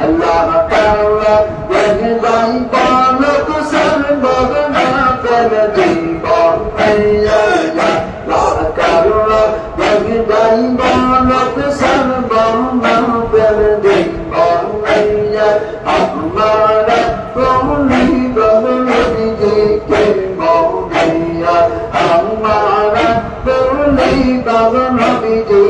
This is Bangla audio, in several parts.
Allah Ta'ala Yagdai Balak Sarvagna Kardi Bhaiya Allah Ta'ala Yagdai Balak Sarvagna Kardi Bhaiya Hamara Koli Bhagavati Ke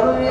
আমি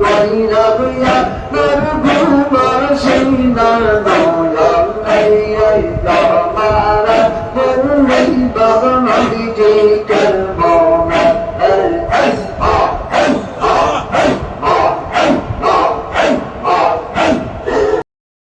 কইরা লইয়া মোর ঘুমার সুন্দর দৌলাম নাই আইতা মারা মোর নাই বাবা নদী